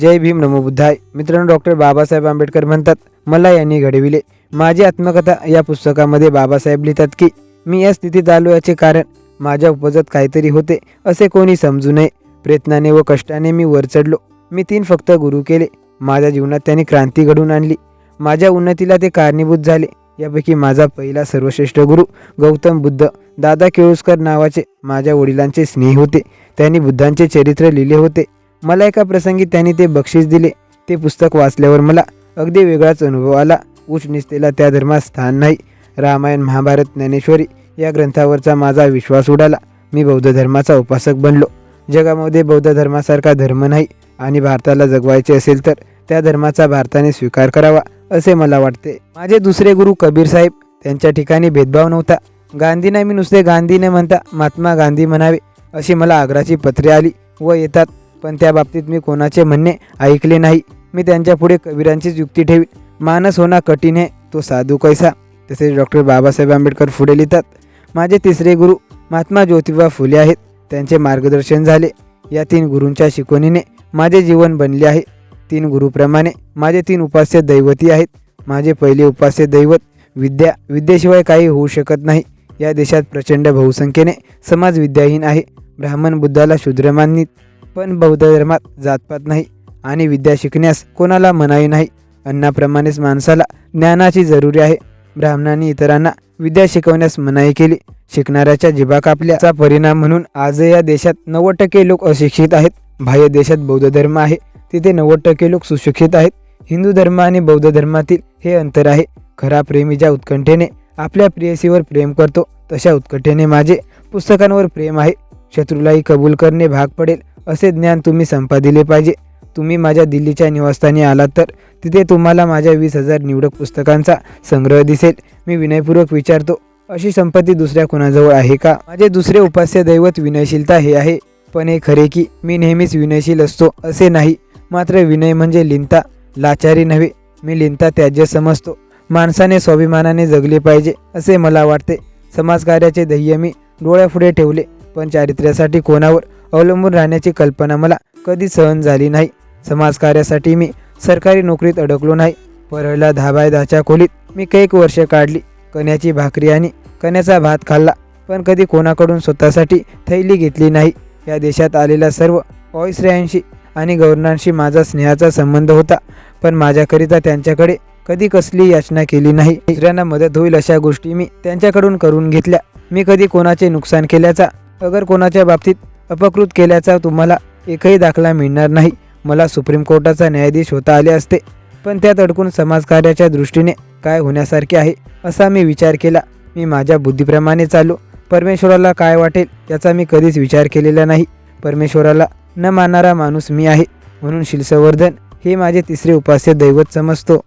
जय भीम नमो बुद्धाय. मित्रांनो डॉक्टर बाबासाहेब आंबेडकर म्हणतात मला यांनी घडविले. माझी आत्मकथा या पुस्तकामध्ये बाबासाहेब लिहितात की मी या स्थितीत आलो याचे कारण माझ्या उपजत काहीतरी होते असे कोणी समजू नये. प्रयत्नाने व कष्टाने मी वर चढलो. मी तीन फक्त गुरु केले. माझ्या जीवनात त्यांनी क्रांती घडवून आणली. माझ्या उन्नतीला ते कारणीभूत झाले. यापैकी माझा पहिला सर्वश्रेष्ठ गुरु गौतम बुद्ध. दादा केळुसकर नावाचे माझ्या वडिलांचे स्नेही होते. त्यांनी बुद्धांचे चरित्र लिहिले होते. मला एका प्रसंगी त्यांनी ते बक्षीस दिले. ते पुस्तक वाचल्यावर मला अगदी वेगळाच अनुभव आला. उच्च त्या धर्मात स्थान नाही. रामायण महाभारत ज्ञानेश्वरी या ग्रंथावरचा माझा विश्वास उडाला. मी बौद्ध धर्माचा उपासक बनलो. जगामध्ये बौद्ध धर्मासारखा धर्म नाही आणि भारताला जगवायचे असेल तर त्या धर्माचा भारताने स्वीकार करावा असे मला वाटते. माझे दुसरे गुरु कबीर साहेब त्यांच्या ठिकाणी भेदभाव नव्हता. गांधींना मी नुसते गांधी न म्हणता महात्मा गांधी म्हणावे अशी मला आग्राची पत्रे आली व येतात. पण त्या बाबतीत मी कोणाचे म्हणणे ऐकले नाही. मी त्यांच्या पुढे कबीरांचीच युक्ती ठेवी. मानस होणं कठीण आहे. तो साधू कैसा? तसेच डॉक्टर बाबासाहेब आंबेडकर पुढे लिहितात. माझे तिसरे गुरु महात्मा ज्योतिबा फुले आहेत. त्यांचे मार्गदर्शन झाले. या तीन गुरूंच्या शिकवणीने माझे जीवन बनले आहे. तीन गुरुप्रमाणे माझे तीन उपास्य दैवती आहेत. माझे पहिले उपास्य दैवत विद्या विद्येशिवाय काही होऊ शकत नाही. या देशात प्रचंड बहुसंख्येने समाज विद्याहीन आहे. ब्राह्मण बुद्धाला शूद्र मानित पण बौद्ध धर्मात जातपात नाही आणि विद्या शिकण्यास कोणाला मनाई नाही. अन्नाप्रमाणेच माणसाला ज्ञानाची जरुरी आहे. ब्राह्मणांनी इतरांना विद्या शिकवण्यास मनाई केली. शिकणाऱ्याच्या जिभा कापल्याचा परिणाम म्हणून आज या देशात नव्वद टक्के लोक अशिक्षित आहेत. बाह्य देशात बौद्ध धर्म आहे. तिथे नव्वद टक्के लोक सुशिक्षित आहेत. हिंदू धर्म आणि बौद्ध धर्मातील हे अंतर आहे. खरा प्रेमी ज्या उत्कंठेने आपल्या प्रेयसीवर प्रेम करतो तशा उत्कंठेने माझे पुस्तकांवर प्रेम आहे. शत्रूलाही कबूल करणे भाग पडेल. असे ज्ञान तुम्ही संपादिले पाहिजे. तुम्ही माझ्या दिल्लीच्या निवासस्थानी आलात तर तिथे तुम्हाला माझ्या वीस हजार निवडक पुस्तकांचा संग्रह दिसेल. मी विनयपूर्वक विचारतो अशी संपत्ती दुसऱ्या कोणाजवळ आहे का? माझे दुसरे उपास्य दैवत विनयशीलता हे आहे. पण हे खरे की मी नेहमीच विनयशील असतो असे नाही. मात्र विनय म्हणजे लिंता लाचारी नव्हे. मी लिंता त्याज्य समजतो. माणसाने स्वाभिमानाने जगले पाहिजे असे मला वाटते. समाजकार्याचे ध्येय मी डोळ्यापुढे ठेवले पण चारित्र्यासाठी कोणावर? अवलंबून राहण्याची कल्पना मला कधी सहन झाली नाही. समाजकार्यासाठी मी सरकारी नोकरीत अडकलो नाही. परळला दहा बाय दहाच्या खोलीत मी कैक वर्ष काढली. कण्याची भाकरी आणि कण्याचा भात खाल्ला पण कधी कोणाकडून स्वतःसाठी थैली घेतली नाही. या देशात आलेल्या सर्व ऑइसऱ्यांशी आणि गव्हर्नरांशी माझा स्नेहाचा संबंध होता पण माझ्याकरिता त्यांच्याकडे कधी कसली याचना केली नाही. दुसऱ्यांना मदत होईल अशा गोष्टी मी त्यांच्याकडून करून घेतल्या. मी कधी कोणाचे नुकसान केल्याचा अगर कोणाच्या बाबतीत अपकृत केल्याचा तुम्हाला एकही दाखला मिळणार नाही. मला सुप्रीम कोर्टाचा न्यायाधीश होता आले असते. पण त्यात अडकून समाजकार्याच्या दृष्टीने काय होण्यासारखे आहे असा मी विचार केला. मी माझ्या बुद्धीप्रमाणे चाललो. परमेश्वराला काय वाटेल याचा मी कधीच विचार केलेला नाही. परमेश्वराला न मानणारा माणूस मी आहे म्हणून शिलसवर्धन हे माझे तिसरे उपास्य दैवत समजतो.